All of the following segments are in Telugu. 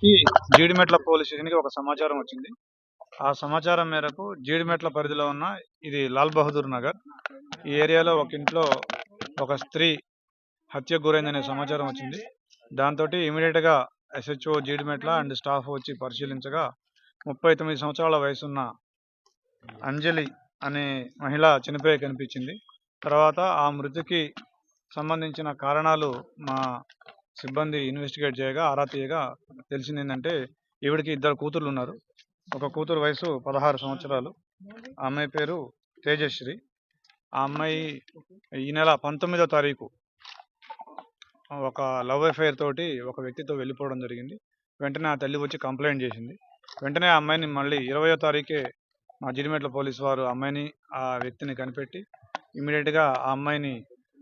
కి జీడిమెట్ల పోలీస్ స్టేషన్కి ఒక సమాచారం వచ్చింది. ఆ సమాచారం మేరకు జీడిమెట్ల పరిధిలో ఉన్న ఇది లాల్ బహదూర్ నగర్. ఈ ఏరియాలో ఒక ఇంట్లో ఒక స్త్రీ హత్యకు గురైందనే సమాచారం వచ్చింది. దాంతో గా ఎస్హెచ్ఓ జీడిమెట్ల అండ్ స్టాఫ్ వచ్చి పరిశీలించగా ముప్పై తొమ్మిది సంవత్సరాల వయసున్న అంజలి అనే మహిళ చనిపోయి కనిపించింది. తర్వాత ఆ మృతికి సంబంధించిన కారణాలు మా సిబ్బంది ఇన్వెస్టిగేట్ చేయగా ఆరా తీయగా తెలిసింది ఏంటంటే ఈవిడికి ఇద్దరు కూతుర్లు ఉన్నారు ఒక కూతురు వయసు పదహారు సంవత్సరాలు. ఆ అమ్మాయి పేరు తేజశ్రీ. ఆ అమ్మాయి ఈ నెల పంతొమ్మిదో తారీఖు ఒక లవ్ అఫైర్ తోటి ఒక వ్యక్తితో వెళ్ళిపోవడం జరిగింది. వెంటనే ఆ తల్లి వచ్చి కంప్లైంట్ చేసింది. వెంటనే ఆ అమ్మాయిని మళ్ళీ ఇరవయో తారీఖే మా జిరిమెట్ల పోలీసు వారు అమ్మాయిని ఆ వ్యక్తిని కనిపెట్టి ఇమీడియట్గా ఆ అమ్మాయిని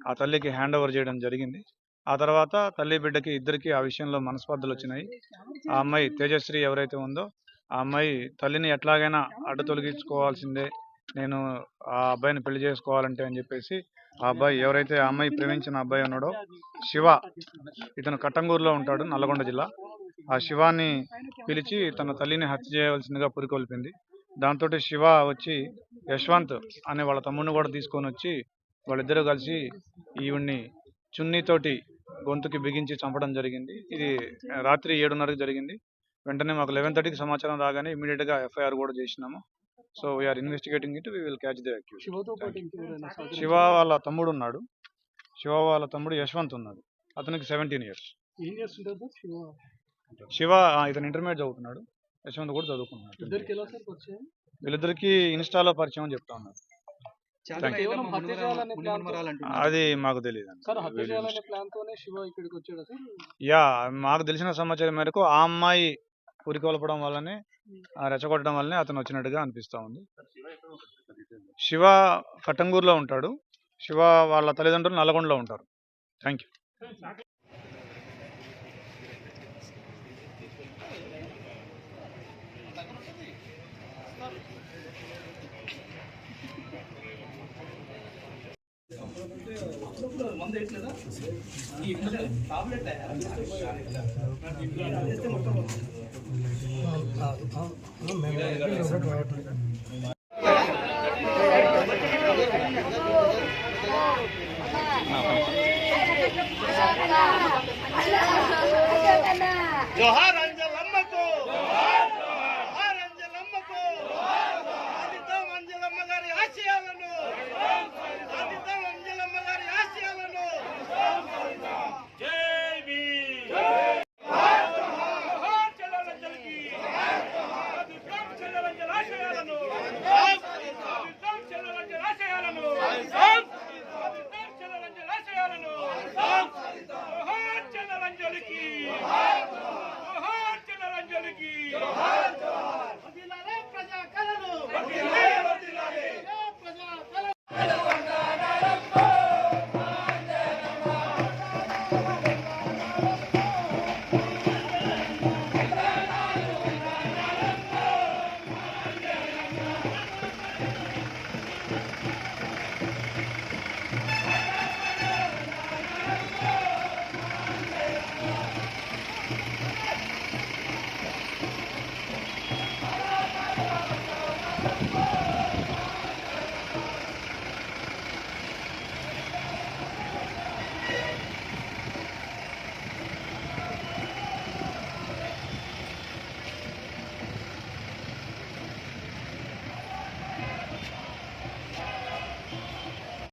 ఆ తల్లికి హ్యాండ్ ఓవర్ చేయడం జరిగింది. ఆ తర్వాత తల్లి బిడ్డకి ఇద్దరికి ఆ విషయంలో మనస్పర్ధలు వచ్చినాయి. ఆ అమ్మాయి తేజశ్రీ ఎవరైతే ఉందో ఆ అమ్మాయి తల్లిని ఎట్లాగైనా అడ్డు తొలగించుకోవాల్సిందే. నేను ఆ అబ్బాయిని పెళ్ళి చేసుకోవాలంటే అని చెప్పేసి ఆ అబ్బాయి ఎవరైతే ఆ అమ్మాయి ప్రేమించిన అబ్బాయి ఉన్నాడో శివ ఇతను కట్టంగూరులో ఉంటాడు నల్లగొండ జిల్లా. ఆ శివాన్ని పిలిచి తన తల్లిని హత్య చేయవలసిందిగా పురికొల్పింది. దాంతో శివ వచ్చి యశ్వంత్ అనే వాళ్ళ తమ్ముడిని కూడా తీసుకొని వచ్చి వాళ్ళిద్దరూ కలిసి ఈవిడ్ని చున్నీతోటి గొంతుకి బిగించి చంపడం జరిగింది. ఇది రాత్రి ఏడున్నరకు జరిగింది. వెంటనే మాకు లెవెన్ థర్టీకి సమాచారం రాగానే immediate గా ఎఫ్ఐఆర్ కూడా చేసినాము. So we are investigating it we will catch the accuse? Shiva వాళ్ళ తమ్ముడు ఉన్నాడు. శివ వాళ్ళ తమ్ముడు యశ్వంత్ ఉన్నాడు. అతనికి సెవెంటీన్ ఇయర్స్ శివ. ఇతను ఇంటర్మీడియట్ చదువుతున్నాడు. యశ్వంత్ కూడా చదువుకున్నాడు ఇద్దరికి ఎలా సార్ పరిచయం? వీళ్ళిద్దరికి ఇన్స్టాలో పరిచయం అని చెప్తా ఉన్నారు. అది మాకు తెలియదు సార్ హత్య చేయాలనే ప్లాన్ తోనే శివ ఇక్కడికి వచ్చాడు సార్? యా మాకు తెలిసిన సమాచారం మేరకు ఆ అమ్మాయి పురికొల్పడం వల్లనే ఆ రెచ్చగొట్టడం వల్లనే అతను వచ్చినట్టుగా అనిపిస్తా ఉంది. శివ కట్టంగూరులో ఉంటాడు. శివ వాళ్ళ తల్లిదండ్రులు నల్గొండలో ఉంటారు. Thank you Johar